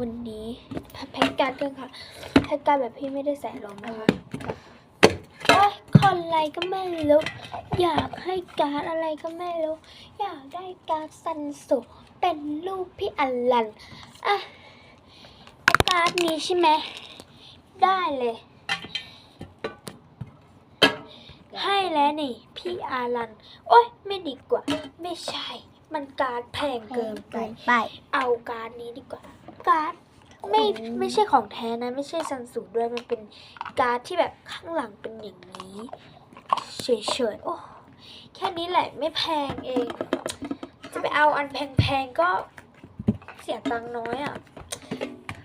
วันนี้แพ็กการ์ดกันค่ะแพ็กการ์ดแบบพี่ไม่ได้ใส่ลงนะคะโอ้ยคนอะไรก็ไม่รู้ อยากให้การ์ดอะไรก็ไม่รู้ อยากได้การ์ดสันสุเป็นรูปพี่อลันอะเอาการ์ดนี้ใช่ไหมได้เลย ให้แล้วนี่ พี่อารัน โอ๊ยไม่ดีกว่า ไม่ใช่ มันการ์ดแพงเกินไปไปเอาการ์ดนี้ดีกว่า การ์ดไม่อืมไม่ใช่ของแท้นะ ไม่ใช่ซันสูด้วยมันเป็นการ์ดที่แบบข้างหลังเป็นอย่างนี้เฉยๆโอ้แค่นี้แหละไม่แพงเอง จะไปเอาอันแพงๆก็เสียตังค์น้อยอะ่ะ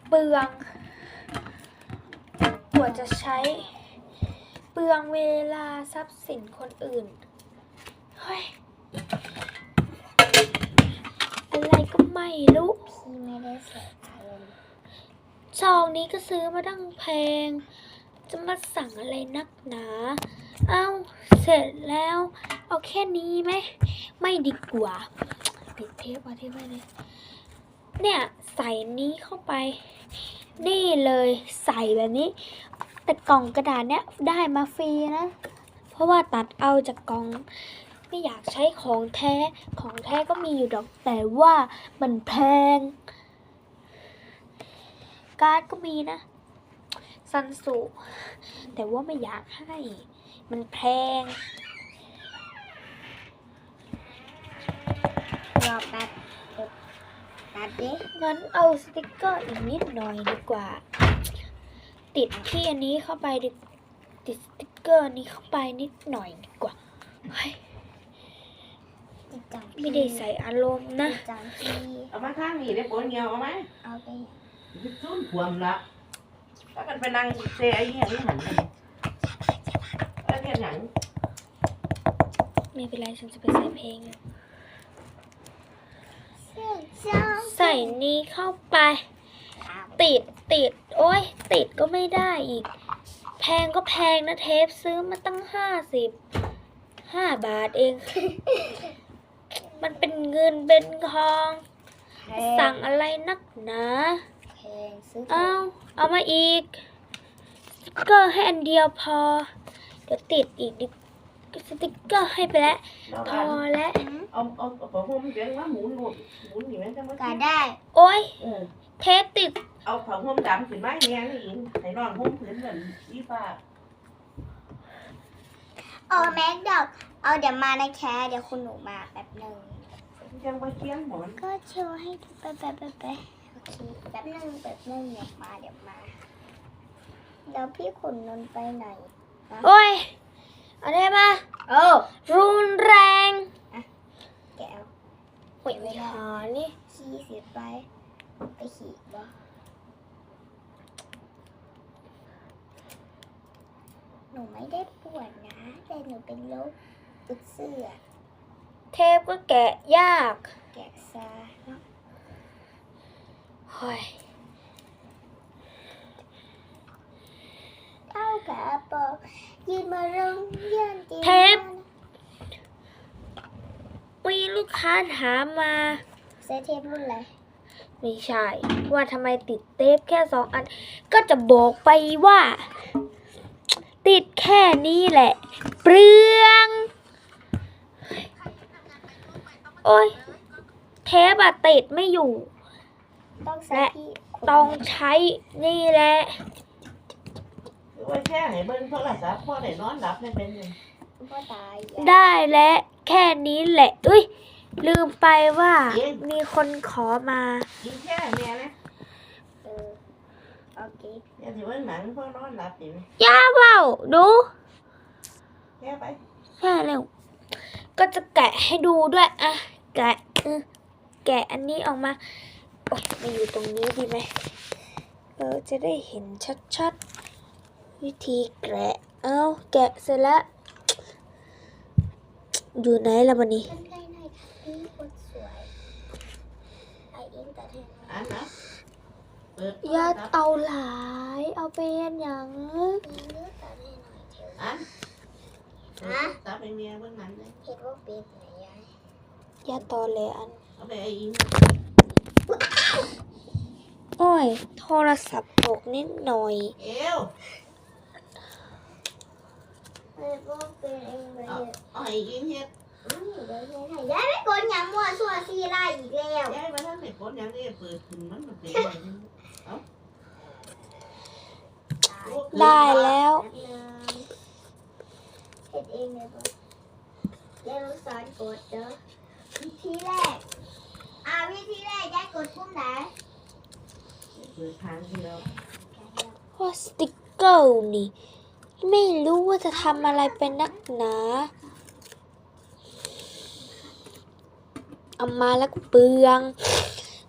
เปลืองกว่าจะใช้ เปลืองเวลาทรัพย์สินคนอื่นเฮ้ยอะไรก็ไม่รู้พี่ไม่ได้ใส่อารมณ์ ซองนี้ก็ซื้อมาตั้งแพง จะมาสั่งอะไรนักหนา เอ้าเสร็จแล้ว เอาแค่นี้ไหม ไม่ดีกว่า ปิดเทปเอาที่ไว้เลย เนี่ยใส่นี้เข้าไป นี่เลยใส่แบบนี้ แต่กล่องกระดาษเนี้ยได้มาฟรีนะ เพราะว่าตัดเอาจากกล่องไม่อยากใช้ของแท้ ของแท้ก็มีอยู่ดอก แต่ว่ามันแพง การ์ดก็มีนะซันสุแต่ว่าไม่อยากให้ มันแพงรอแป๊บเดี๋ยวตัดดิงั้นเอาสติกเกอร์อีกนิดหน่อยดีกว่า ติดที่อันนี้เข้าไปดิติดสติกเกอร์นี้เข้าไปนิดหน่อยดีกว่าเฮ้ยจังไม่ได้ใส่อารมณ์นะจังพี่เอามาข้างนี้ได้ปนเงียวเอาไหมเอาไป จะซุ่มขวมละถ้ากันไปนั่งเซไอ้เหี้ยนี่หันไปเอ้ยเนี่ยหนังไม่เป็นไรฉันจะไปใส่เพลงเสื้อจังใส่นี้เข้าไป ติดติด โอ้ย ติดก็ไม่ได้อีก แพงก็แพงนะเทปซื้อมาตั้งห้าสิบห้าบาทเอง มันเป็นเงินเป็นทอง สั่งอะไรนักหนาเพล งซื้อเอาเอามาอีกสติ๊กเกอร์ให้อันเดียวพอ เดี๋ยวติดอีกดิสติ๊กเกอร์ให้ไปแล้วเราพอัอนแล้วเอาเอาเอาผ้าห่มเสียงว่าหมุนหมุนหมุนอยู่ไหมจังก็ว่าได้ โอ้ยเออเทปติด เอาผ้าห่มดำขึ้นมาให้แม่นี่อิงให้นอนห่มผืนเหมือนอีฟ้าเออแม็กดอกเอาเดี๋ยวมาในแคร์เดี๋ยวคุณหนูมาแป๊บหนึ่งจังว่าเคียงหมอนก็โชว์ให้ดูไปไปไปไป โอเคแป๊บหนึ่งแป๊บหนึ่งเดี๋ยวมาเดี๋ยวมาเดี๋ยวพี่ขุนนนท์ไปไหนโอ้ยเอะไรมาโอ้รุนแรงแกวโอ้ยไม่หานี่ขี่เสียไปไปขี่บ่หนูไม่ได้ปวดนะ แต่หนูเป็นโรคอึดเสื้อเทปก็แกะยาก แกะซาเนาะเฮ้ยเท่ากับบอกยืนมาโรงเรียนจริงเทป มีลูกค้าถามมา เซตเทปรุ่นอะไรไม่ใช่ ว่าทำไมติดเทปแค่สองอัน ก็จะบอกไปว่า ติดแค่นี้แหละ เปลือง โอ้ย เทปอะติดไม่อยู่ ต้องใช้และพี่ต้องใช้นี่แหละหรือว่าแค่ให้เบิ่งโทรศัพท์พ่อได้นอนหลับได้เป็นยังพ่อตายอย่าได้และแค่นี้แหละอุ้ยลืมไปว่ามีคนขอมายิงแค่แม่นะเออโอเคอย่าถือว่าหนังพ่อนอนหลับอยู่ย่าเบาดูแค่ไปแค่เร็ว ก็จะแกะให้ดูด้วย อะ แกะเออแกะอันนี้ออกมาโอ๊ย มาอยู่ตรงนี้ดีไหมเราจะได้เห็นชัดๆ วิธีแกะ เอาแกะเสร็จแล้วอยู่ไหนละวันนี้อยค่ะพี่คนสวยไอเอ็นแต่เธออ่านนะเปิดโทรยัดเอาหลายเอาเป็นอย่างมีเลือดแต่เธอหน่อยเถอะอ่าเปิดโทรศัพท์ไปเมียเบิ่งนังเลยเห็นว่าเป็นไหนยายยัดตอแหลอันเอาไปไอ้อิง โอ้ย โทรศัพท์ตกนิดหน่อย เอวเออก็เป็นเองเลยเอาเอาให้ยิงเฮ็ดอืมเดี๋ยวเฮ็ดให้ยายไม่กดหยังมั่วซั่วซีไล่อีกแล้วยายมาทำให้คนอย่างนี้เปิดขึ้นมันมันเป็นได้แล้วเฮ็ดเองเลยบ่ยายลูกศรกดเด้อวิธีแรกอ่า วิธีแรกยายกดปุ่มไหนเปิดทางที่เราว่าสติกเกอร์นี่ ไม่รู้ว่าจะทำอะไรเป็นนักหนาเอามาแล้วก็เปลือง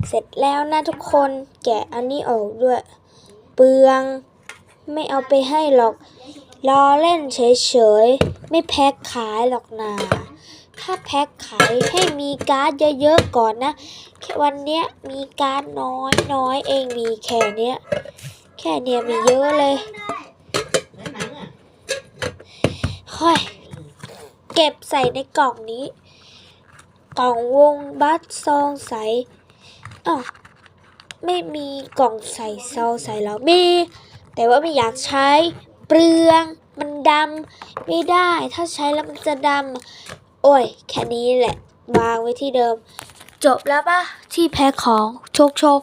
เสร็จแล้วนะทุกคนแกะอันนี้ออกด้วย เปลือง ไม่เอาไปให้หรอก รอเล่นเฉยๆ ไม่แพ็คขายหรอกนา ถ้าแพ็คขายให้มีการ์ดเยอะๆก่อนนะแค่วันเนี้ยมีการ์ดน้อยน้อยเองมีแค่เนี้ยแค่เนี้ยมีเยอะเลยแล้วหนังอะค่อยเก็บใส่ในกล่องนี้ กล่องวงบัสซองใสอ้าวไม่มีกล่องใส่ซองใส่แล้วมีแต่ว่าไม่อยากใช้เปลืองมันดำไม่ได้ ถ้าใช้แล้วมันจะดำ โอ้ย แค่นี้แหละ วางไว้ที่เดิม จบแล้วปะที่แพ็คของโชคโชค